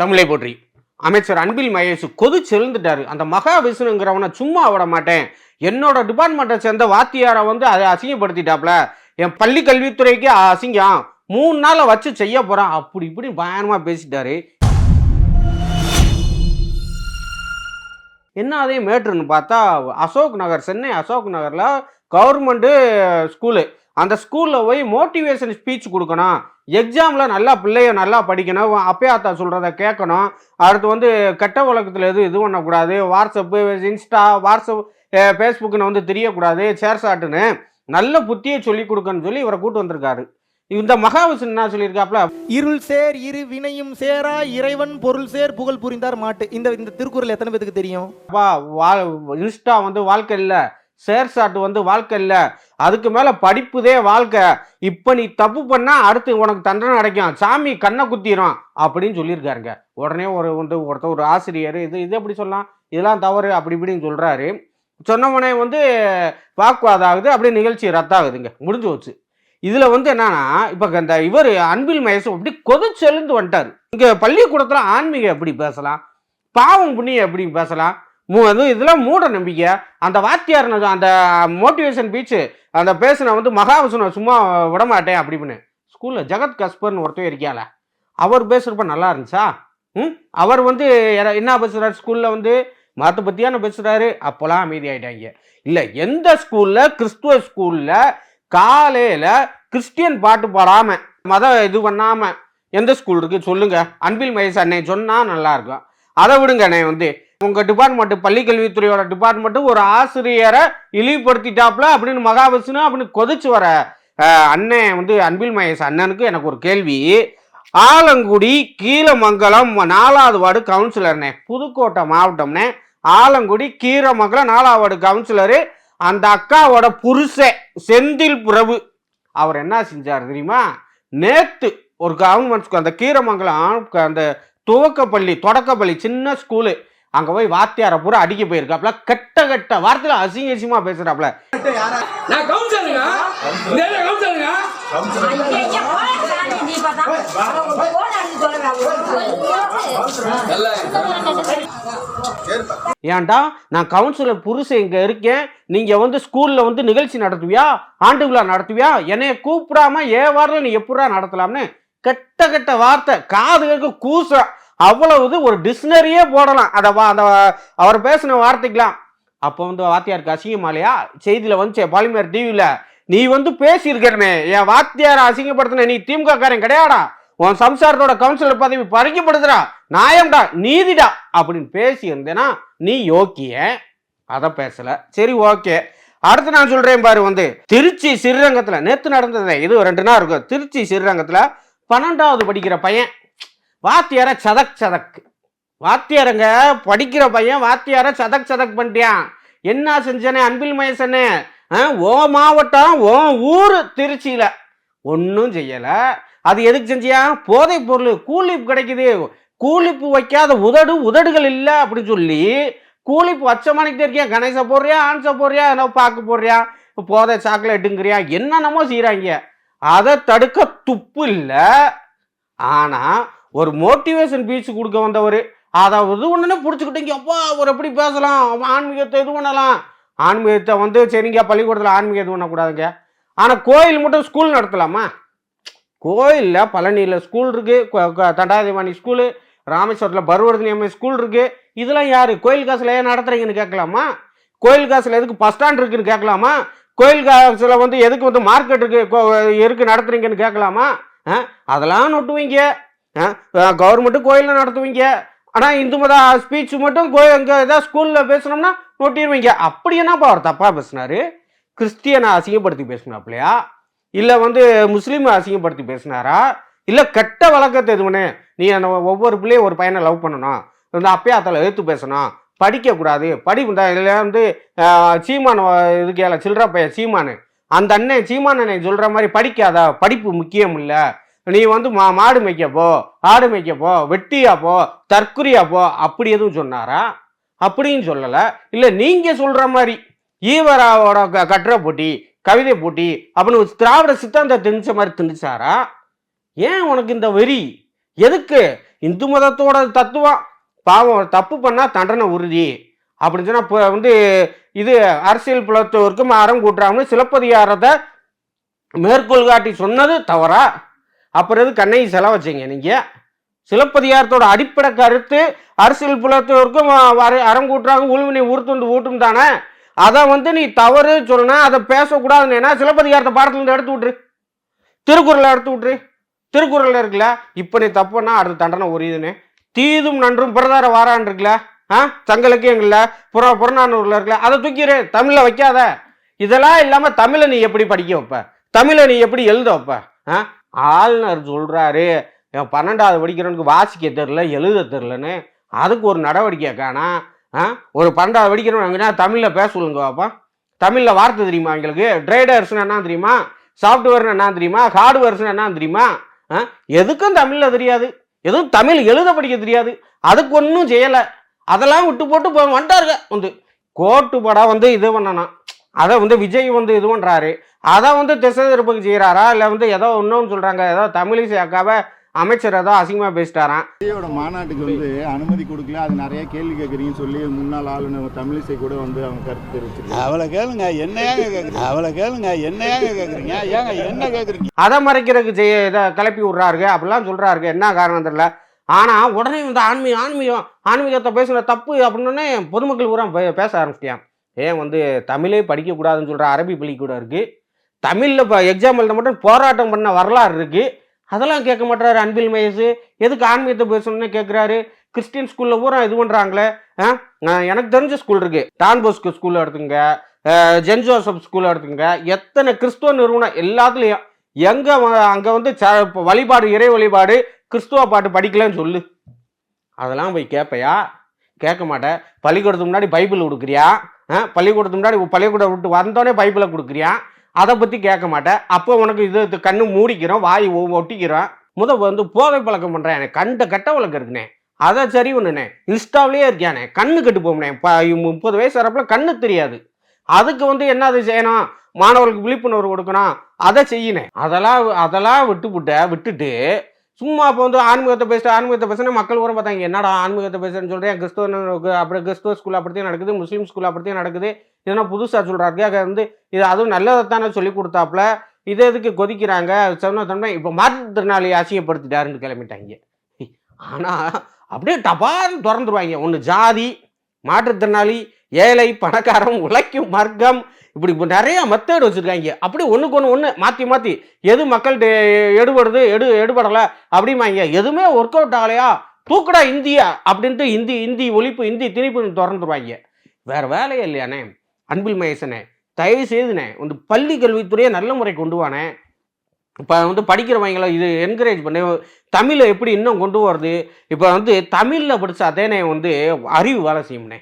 தமிழை போற்றி. அமைச்சர் அன்பில் மகேஷ் கொதிச்சு எழுந்துட்டாரு அந்த மகா விஷ்ணுங்கிறவனை சும்மா விட மாட்டேன். என்னோட டிபார்ட்மெண்ட்டை சேர்ந்த வாத்தியாரை வந்து அதை அசிங்கப்படுத்திட்டாப்ல. என் பள்ளி கல்வித்துறைக்கு அசிங்கம். மூணு நாளை வச்சு செய்ய போறான். அப்படி இப்படி பயங்கரமா பேசிட்டாரு. என்ன அதே மேட்ருன்னு பார்த்தா அசோக் நகர் சென்னை அசோக் நகரில் கவர்மெண்ட்டு ஸ்கூலு அந்த ஸ்கூலில் போய் மோட்டிவேஷன் ஸ்பீச் கொடுக்கணும். எக்ஸாமில் நல்லா பிள்ளைய நல்லா படிக்கணும். அப்பே ஆத்தா சொல்கிறத கேட்கணும். அடுத்து வந்து கெட்ட உலகத்தில் எதுவும் இது பண்ணக்கூடாது. வாட்ஸ்அப்பு இன்ஸ்டா வாட்ஸ்அப் ஃபேஸ்புக்குன்னு வந்து தெரியக்கூடாது. சேர்சாட்டுன்னு நல்ல புத்தியை சொல்லி கொடுக்கணும்னு சொல்லி இவரை கூட்டு வந்திருக்காரு. இந்த மகாவிஷ்ணு என்ன சொல்லியிருக்காப்ல இருள் சேர் இரு வினையும் சேரா இறைவன் பொருள் சேர் புகழ் புரிந்தார் மாட்டு. இந்த இந்த திருக்குறள் எத்தனை பேத்துக்கு தெரியும்? அப்பா வா இன்ஸ்டா வந்து வாழ்க்கை இல்லை ஷேர் ஷாட் வந்து வாழ்க்கை இல்லை. அதுக்கு மேலே படிப்புதே வாழ்க்கை. இப்போ நீ தப்பு பண்ணால் அடுத்து உனக்கு தண்டனை கிடைக்கும் சாமி கண்ணை குத்திரும். அப்படின்னு சொல்லியிருக்காருங்க. உடனே ஒரு வந்து ஒருத்தர் ஒரு ஆசிரியர் இது இது எப்படி சொல்லலாம்? இதெல்லாம் தவறு அப்படி இப்படின்னு சொல்கிறாரு சொன்னவனே வந்து வாக்குவாதம் ஆகுது அப்படியே நிகழ்ச்சி ரத்தாகுதுங்க. முடிஞ்சு வச்சு இதில் வந்து என்னன்னா இப்போ இந்த இவர் அன்பில் மகேஷ் அப்படி கொதிச்செழுந்து வந்துட்டார். இங்கே பள்ளிக்கூடத்தில் ஆன்மீகம் எப்படி பேசலாம்? பாவம் புண்ணியம் எப்படி பேசலாம்? மூ அது இதெல்லாம் மூட நம்பிக்கை. அந்த வாத்தியார் அந்த மோட்டிவேஷன் பீச்சு அந்த பேசின வந்து மகாவிஷ்ணு சும்மா விடமாட்டேன் அப்படின்னு ஸ்கூலில் ஜெகத் கஸ்பர்னு ஒருத்தர் இருக்கியால அவர் பேசுகிறப்ப நல்லா இருந்துச்சா? ம்? அவர் வந்து என்ன பேசுகிறார் ஸ்கூலில் வந்து மதத்தை பற்றியான பேசுகிறாரு அப்போல்லாம் அமைதி ஆகிட்டாங்க இல்லை எந்த ஸ்கூலில் கிறிஸ்துவ ஸ்கூலில் காலையில் கிறிஸ்டியன் பாட்டு பாடாமல் மதம் இது பண்ணாமல் எந்த ஸ்கூல் இருக்குது சொல்லுங்கள் அன்பில் மகேஷ் அன்னை சொன்னால் நல்லாயிருக்கும் அதை விடுங்க அண்ணே வந்து. உங்கள் டிபார்ட்மெண்ட் பள்ளிக்கல்வித்துறையோட டிபார்ட்மெண்ட்டு ஒரு ஆசிரியரை இழிவுபடுத்திட்டாப்ல அப்படின்னு மகாவிஷ்ணு அப்படின்னு கொதிச்சு வர அண்ணன் வந்து அன்பில் மகேஷ் அண்ணனுக்கு எனக்கு ஒரு கேள்வி. ஆலங்குடி கீழமங்கலம் நாலாவது வார்டு கவுன்சிலர்னே புதுக்கோட்டை மாவட்டம்னே ஆலங்குடி கீரமங்கலம் நாலாவது வார்டு கவுன்சிலரு அந்த அக்காவோட புருஷ செந்தில் பிரபு. அவர் என்ன செஞ்சார் தெரியுமா? நேத்து ஒரு கவர்மெண்ட் ஸ்கூல் அந்த கீரமங்கலம் அந்த துவக்கப்பள்ளி தொடக்கப்பள்ளி சின்ன ஸ்கூலு அங்க போய் வாத்தியாரை பூரா அடிக்க போயிருக்காப்ல. கெட்ட கெட்ட வார்த்தையில அசிங்க அசிங்கமா கவுன்சிலருங்க. ஏன்டா நான் கவுன்சிலர் புருஷன் இங்க இருக்கேன். நீங்க வந்து ஸ்கூல்ல வந்து நிகழ்ச்சி நடத்துவியா? ஆண்டு விழா நடத்துவியா? என்னைய கூப்பிடாம ஏ வாரில் நீ எப்படா நடத்தலாம்னு? கெட்ட கெட்ட வார்த்தை. காது கேட்க அவ்வளவு இது ஒரு டிக்ஷனரியே போடலாம். அதை வா- அந்த அவர் பேசின வார்த்தைக்கலாம் அப்போ வந்து வாத்தியாருக்கு அசிங்கமா இல்லையா? செய்தியில் வந்துச்சே பாலிமர் டிவியில் நீ வந்து பேசியிருக்கிறனே. என் வாத்தியாரை அசிங்கப்படுத்தின நீ திமுக காரன் கிடையாடா? உன் சம்சாரத்தோட கவுன்சிலர் பதவி பறிக்கப்படுதுடா. நியாயம்டா நீதிடா. அப்படின்னு பேசி இருந்தேன்னா நீ யோக்கிய? அதை பேசலை. சரி ஓகே. அடுத்து நான் சொல்கிறேன் பாரு வந்து திருச்சி சிறுரங்கத்தில் நேற்று நடந்தது இது ரெண்டு நாள் இருக்கும். திருச்சி சிறுரங்கத்தில் பன்னெண்டாவது படிக்கிற பையன் வாத்தியாரை சதக் சதக். வாத்தியாரங்க படிக்கிற பையன் வாத்தியாரை சதக் சதக் பண்ணிட்டியான் என்ன செஞ்சனே அன்பில் மகேசனே? ஓ மாவட்டம் ஓ ஊர் திருச்சியில். ஒன்றும் செய்யலை. அது எதுக்கு செஞ்சியா? போதைப் பொருள் கூலிப் கிடைக்குது. கூலிப்பு வைக்காத உதடு உதடுகள் இல்லை அப்படின்னு சொல்லி கூலிப்பு வச்ச மணிக்கு இருக்கியா? கணேச போடுறியா ஆன்ச போடுறியா? ஏதோ பார்க்க போடுறியா? போதை சாக்லேட்டுங்கிறியா? என்னென்னமோ செய்கிறாங்க அதை தடுக்க துப்பு இல்லை. ஆனால் ஒரு மோட்டிவேஷன் பீச் கொடுக்க வந்தவர். அதை இது ஒன்றுனே பிடிச்சிக்கிட்டீங்க. அப்பா அவர் எப்படி பேசலாம்? ஆன்மீகத்தை இது பண்ணலாம். ஆன்மீகத்தை வந்து சரிங்க பள்ளிக்கூடத்தில் ஆன்மீகம் இது பண்ணக்கூடாதுங்க. ஆனால் கோயில் மட்டும் ஸ்கூல் நடத்தலாமா? கோயிலில் பழனியில் ஸ்கூல் இருக்குது தண்டாதிவாணி ஸ்கூலு ராமேஸ்வரத்தில் பருவர்தனி அம்மை ஸ்கூல் இருக்குது இதெல்லாம் யார்? கோயில் காசில் ஏன் நடத்துறீங்கன்னு கேட்கலாமா? கோயில் காசில் எதுக்கு பஸ் ஸ்டாண்ட் இருக்குன்னு கேட்கலாமா? கோயில் காசில் வந்து எதுக்கு வந்து மார்க்கெட் இருக்குது கோ- நடத்துகிறீங்கன்னு கேட்கலாமா? அதெல்லாம் நொட்டுவீங்க. கவர்மெண்ட்டு கோயிலில் நடத்துவீங்க. ஆனால் இந்து மத ஸ்பீச் மட்டும் கோ இங்கே ஏதாவது ஸ்கூலில் பேசுனோம்னா நோட்டிடுவீங்க அப்படி என்னப்பா அவர் தப்பாக பேசினாரு? கிறிஸ்டியனை அசிங்கப்படுத்தி பேசினாப்லையா இல்லை வந்து முஸ்லீமை அசிங்கப்படுத்தி பேசினாரா? இல்லை கெட்ட வழக்கத்தை இது நீ அந்த ஒவ்வொரு பிள்ளையும் ஒரு பையனை லவ் பண்ணணும். இந்த அதில் எழுத்து பேசணும். படிக்கக்கூடாது. படி இதில் வந்து ஆஹ், சீமான் வ- கேள சில்லற பையன் சீமானு. அந்த அண்ணன் சீமான் அண்ணன் சொல்கிற மாதிரி படிக்காதா. படிப்பு முக்கியம் இல்லை. நீ வந்து மா மாடு மேய்க்க போ ஆடு மேய்க்க போ வெட்டியா போ தற்குறியா போ அப்படி எதுவும் சொன்னாரா? அப்படின்னு சொல்லலை. இல்லை நீங்கள் சொல்கிற மாதிரி ஈவராவோட க கட்டுரை போட்டி கவிதை போட்டி அப்படின்னு ஒரு திராவிட சித்தாந்த திணிச்ச மாதிரி திணிச்சாரா? ஏன் உனக்கு இந்த வெறி? எதுக்கு? இந்து மதத்தோட தத்துவம். பாவம் தப்பு பண்ணால் தண்டனை உறுதி. அப்படின்னு சொன்னால் இப்போ வந்து இது அரசியல் புலத்தோருக்கும் அறம் கூட்டுறாங்கன்னு சிலப்பதிகாரத்தை மேற்கோள் காட்டி சொன்னது தவறா? அப்புறம் எது கண்ணகி செலவு நீங்கள் சிலப்பதிகாரத்தோட அடிப்படை கருத்து அரசியல் புலத்தோருக்கும் அற- அறம் கூட்டுறாங்க உழுவினை உறுத்துண்டு ஊட்டும் தானே? அதை வந்து நீ தவறு சொன்னா அதை பேசக்கூடாதுன்னு என்ன? சிலப்பதிகாரத்தை பாடத்துலேருந்து எடுத்து விட்ரு திருக்குறளை எடுத்து விட்ரு திருக்குறளில் இருக்குல்ல இப்போ நீ தப்புன்னா அடுத்த தண்டனை உரியுதுன்னு. தீதும் நன்றும் பிரதார வாரான் இருக்குல்ல ஆ? சங்கலக்கியங்கள்ல புற புறநானூரில் இருக்குல்ல அதை தூக்கிடு தமிழில் வைக்காத. இதெல்லாம் இல்லாமல் தமிழை நீ எப்படி படிக்க வைப்ப தமிழை நீ எப்படி எழுத வைப்ப ஆ? ஆளுநர் சொல்கிறாரு என் பன்னெண்டாவது படிக்கிறவனுக்கு வாசிக்க தெரில எழுத தெரிலன்னு அதுக்கு ஒரு நடவடிக்கை காணா ஆ? ஒரு பன்னெண்டாவது படிக்கிறவனுக்குன்னா தமிழில் பேச சொல்லுங்க பாப்பா. தமிழில் வார்த்தை தெரியுமா எங்களுக்கு? ட்ரேடர்ஸ்னு என்ன தெரியுமா? சாஃப்ட்வேர்னு என்ன தெரியுமா? ஹார்ட்வேர்ஸ்னு என்ன தெரியுமா? ஆ? எதுக்கும் தமிழில் தெரியாது. எதுவும் தமிழ் எழுத படிக்க தெரியாது. அதுக்கு ஒன்றும் செய்யலை. அதெல்லாம் விட்டு போட்டு வந்துட்டாருங்க. வந்து கோட்டு படம் வந்து இது பண்ணணும் அதை வந்து விஜய் வந்து இது பண்ணுறாரு அதை வந்து திசை திருப்பக்கு செய்கிறாரா இல்லை வந்து ஏதோ இன்னொன்று சொல்கிறாங்க ஏதோ தமிழிசை அக்காவை அமைச்சர் ஏதோ அசிங்கமாக பேசிட்டாராம். விஜயோட மாநாட்டுக்கு வந்து அனுமதி கொடுக்கல. அது நிறைய கேள்வி கேட்குறீங்கன்னு சொல்லி முன்னாள் ஆளுநர் தமிழிசை கூட வந்து அவங்க கருத்து தெரிவிச்சிருக்காங்க. அவளை கேளுங்க என்ன ஏங்க கேக்குறீங்க அவளை கேளுங்க என்ன ஏங்க கேக்குறீங்க ஏங்க என்ன கேக்குறீங்க அதை மறைக்கிறதுக்கு செய்ய இதை கிளப்பி விட்றாருங்க. அப்படிலாம் சொல்கிறாருங்க என்ன காரணம் தெரியல. ஆனால் உடனே வந்து ஆன்மீகம் ஆன்மீகம் ஆன்மீகத்தை பேசுன தப்பு அப்படின்னே பொதுமக்கள் பூரா பேச ஆரம்பிச்சிட்டான் ஏன் வந்து தமிழே படிக்கக்கூடாதுன்னு சொல்கிற அரபி பள்ளி கூட இருக்குது தமிழில் இப்போ எக்ஸாம் எழுத மட்டும் போராட்டம் பண்ண வரலாறு இருக்குது அதெல்லாம் கேட்க மாட்டாரு அன்பில் மயசு எதுக்கு ஆன்மீகத்தை பேசணும்னு கேட்குறாரு. கிறிஸ்டின் ஸ்கூலில் பூரா இது பண்ணுறாங்களே நான் எனக்கு தெரிஞ்ச ஸ்கூல் இருக்குது டான் போஸ்கோ ஸ்கூலில் எடுத்துங்க ஜென் ஜோசப் ஸ்கூலில் எடுத்துங்க எத்தனை கிறிஸ்துவ நிறுவனம் எல்லாத்துலேயும் எங்கே அங்கே வந்து ச வழிபாடு இறை வழிபாடு கிறிஸ்துவ பாட்டு படிக்கலன்னு சொல்லு. அதெல்லாம் போய் கேட்பையா கேட்க மாட்டேன். பள்ளிக்கூடத்துக்கு முன்னாடி பைபிள் கொடுக்குறியா பள்ளிக்கூடத்து முன்னாடி பள்ளிக்கூடம் விட்டு வந்தோடனே பைப்பில் கொடுக்குறியா? அதை பற்றி கேட்க மாட்டேன். அப்போ உனக்கு இது இது கண்ணு மூடிக்கிறோம் வாய் ஒட்டிக்கிறோம். முத வந்து போதை பழக்கம் பண்ணுறேன் எனக்கு கண்ட கட்ட வழக்கம் இருக்குண்ணே அதை சரி ஒன்றுண்ணே இன்ஸ்டாவிலேயே இருக்கியானே கண்ணு கெட்டு போகுனே இப்போ முப்பது வயசு வரப்பில் கண்ணு தெரியாது. அதுக்கு வந்து என்னது செய்யணும்? மாணவர்களுக்கு விழிப்புணர்வு கொடுக்கணும். அதை செய்யணும் அதெல்லாம் அதெல்லாம் விட்டுப்புட்ட விட்டுட்டு சும்மா இப்போ வந்து ஆன்மீகத்தை பேசிட்டு ஆன்மீகத்தை பேசினா மக்கள் கூட பார்த்தாங்க என்னடா ஆன்மீகத்தை பேசுறேன்னு சொல்கிறேன் கிறிஸ்துவ அப்புறம் கிறிஸ்துவ ஸ்கூல் அப்படித்தான் நடக்குது முஸ்லீம் ஸ்கூல் அப்படித்தான் நடக்குது. இதெல்லாம் புதுசாக சொல்கிறாரு அது வந்து இது அதுவும் நல்லதைத்தானே சொல்லி கொடுத்தாப்புல. இது எதுக்கு கொதிக்கிறாங்க? சொன்ன தன்மை இப்போ மாற்றுத்திறனாளி அசிங்கப்படுத்திட்டாருன்னு கிளம்பிட்டாங்க. ஆனால் அப்படியே டபார்னு திறந்துருவாங்க. ஒன்று ஜாதி மாற்றுத்திறனாளி ஏழை பணக்காரன் உழைக்கும் வர்க்கம் இப்படி நிறைய மெத்தேடு வச்சுருக்காங்க. அப்படி ஒன்றுக்கு ஒன்று ஒன்று மாற்றி மாற்றி எது மக்கள்கிட்ட எடுபடுது எடு எடுபடலை அப்படிமாங்க எதுவுமே ஒர்க் அவுட் ஆகலையா? தூக்குடா இந்தியா அப்படின்ட்டு இந்தி இந்தி ஒழிப்பு இந்தி திணிப்புன்னு திறந்துருவாங்க. வேறு வேலையே இல்லையானே அன்பில் மகேசனே தயவு செய்துனே வந்து பள்ளி கல்வித்துறையை நல்ல முறை கொண்டு வானே இப்போ வந்து படிக்கிறவங்கள இது என்கரேஜ் பண்ணி. தமிழை எப்படி இன்னும் கொண்டு வருது இப்போ வந்து தமிழில் படித்தாத்தேனே வந்து அறிவு வேலை செய்யும்னே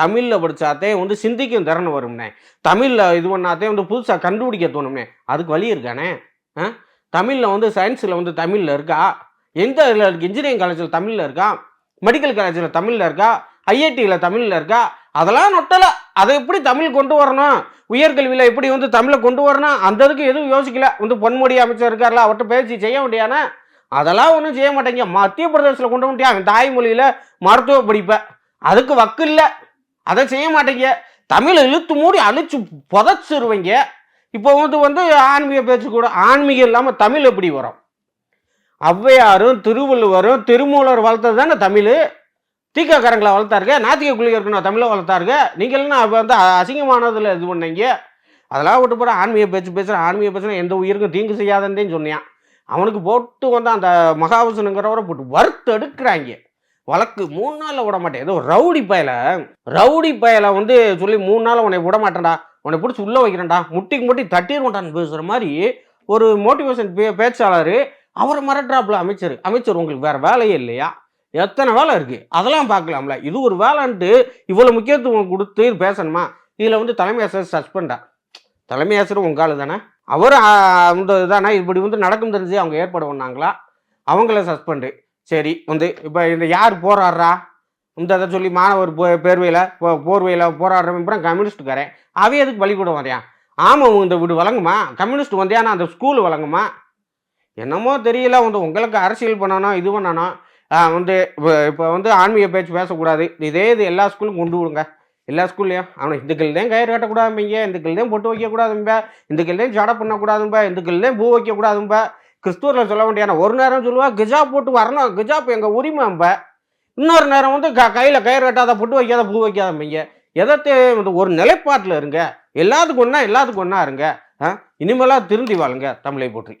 தமிழில் படித்தாத்தே வந்து சிந்திக்கும் திறன் வரும்னே. தமிழில் இது பண்ணாதே வந்து புதுசாக கண்டுபிடிக்க தோணும்னே. அதுக்கு வழி இருக்கானே? ஆ? தமிழில் வந்து சயின்ஸில் வந்து தமிழில் இருக்கா? எந்த இதில் இருக்குது இன்ஜினியரிங் காலேஜில் தமிழில் இருக்கா? மெடிக்கல் காலேஜில் தமிழில் இருக்கா? ஐஐடியில் தமிழில் இருக்கா? அதெல்லாம் நொட்டலை. அதை எப்படி தமிழ் கொண்டு வரணும்? உயர்கல்வியில் எப்படி வந்து தமிழை கொண்டு வரணும்? அந்த இதுக்கு எதுவும் யோசிக்கல. வந்து பொன்முடி அமைச்சர் இருக்கார்ல அவர்கிட்ட பேச்சு செய்ய முடியானே அதெல்லாம் ஒன்றும் செய்ய மாட்டேங்க. மத்திய பிரதேசத்தில் கொண்டு வந்துட்டியா? அவன் தாய்மொழியில் மருத்துவ படிப்பை. அதுக்கு வக்கு இல்லை. அதை செய்ய மாட்டேங்க. தமிழை இழுத்து மூடி அழிச்சு புதைச்சிருவீங்க. இப்போ வந்து வந்து ஆன்மீக பேச்சு கூட ஆன்மீகம் இல்லாமல் தமிழ் எப்படி வரும்? ஔவையாரும் திருவள்ளுவரும் திருமூலர் வளர்த்தது தானே தமிழ்? தீக்காக்காரங்களை வளர்த்தாருங்க. நாத்திக குளிகருக்கு தமிழை வளர்த்தாருங்க. நீங்கள்னா அப்போ வந்து அசிங்கமானதில் இது பண்ணீங்க? அதெல்லாம் விட்டு போகிற ஆன்மீக பேச்சு பேசுகிறேன் ஆன்மீக பேசுகிறேன் எந்த உயிருக்கும் தீங்கு செய்யாதன்னே சொன்னான் அவனுக்கு போட்டு வந்து அந்த மகாவசனுங்கிறவரை போட்டு வறுத்து எடுக்கிறாங்க வழக்கு மூணு நாளில் விட மாட்டேன். ஏதோ ரவுடி பயலை. ரவுடி பயலை வந்து சொல்லி மூணு நாள் உன்னை விட மாட்டேன்டா. உன்னை பிடிச்சி உள்ளே வைக்கிறேன்டா. முட்டிக்கு முட்டி தட்டிடுவான்டான்னு பேசுகிற மாதிரி ஒரு மோட்டிவேஷன் பே பேச்சாளர் அவரை மிரட்டுறாப்புல அமைச்சர். அமைச்சர் உங்களுக்கு வேறு வேலையே இல்லையா? எத்தனை வேலை இருக்குது அதெல்லாம் பார்க்கலாம்ல. இது ஒரு வேலைன்ட்டு இவ்வளோ முக்கியத்துவம் கொடுத்து பேசணுமா? இதில் வந்து தலைமை ஆசிரியர் சஸ்பெண்டா? தலைமை ஆசிரியர் உங்கள் ஆள் தானே? அவர் இந்த இதானே? இப்படி வந்து நடக்கும் தெரிஞ்சு அவங்க ஏற்பாடு பண்ணாங்களா? அவங்கள சஸ்பெண்டு. சரி வந்து இப்போ இந்த யார் போராடுறா? இந்த இதை சொல்லி மாணவர் போ பேர்வையில் போர்வையில் போராடுறவன் அப்புறம் கம்யூனிஸ்ட்டுக்காரன் அவன் எதுக்கு பள்ளிக்கூடம் வரையான் ஆமாம் இந்த வீடு வழங்குமா? கம்யூனிஸ்ட் வந்தியானா அந்த ஸ்கூல் வழங்குமா? என்னமோ தெரியல வந்து உங்களுக்கு அரசியல் பண்ணணும் இது பண்ணணும். வந்து இப்போ இப்போ வந்து ஆன்மீக பேச்சு பேசக்கூடாது. இதே இது எல்லா ஸ்கூலும் கொண்டு விடுங்க. எல்லா ஸ்கூல்லையும் அவனை இந்துக்கள் தான் கயிறு கட்டக்கூடாதும்பீங்க இந்துக்கள் தான் பொட்டு வைக்கக்கூடாதும்ப. இந்துக்கள் தான் ஜடை பண்ணக்கூடாதும்ப. இந்துக்கள் தான் பூ வைக்கக்கூடாதும்ப. கிறிஸ்துவரில் சொல்ல வேண்டியான ஒரு நேரம் சொல்லுவா கிஜா போட்டு வரணும் கிஜாப் எங்கள் உரிமைம்ப இன்னொரு நேரம் வந்து க கையில் கயிறு கட்டாத பொட்டு வைக்காத பூ வைக்காதம்பீங்க எதத்தை வந்து ஒரு நிலைப்பாட்டில் இருங்க. எல்லாத்துக்கும் ஒன்றா எல்லாத்துக்கும் ஒன்றா இருங்க. ஆ இனிமேலாம் திருந்தி வாழுங்க தமிழை போற்றி.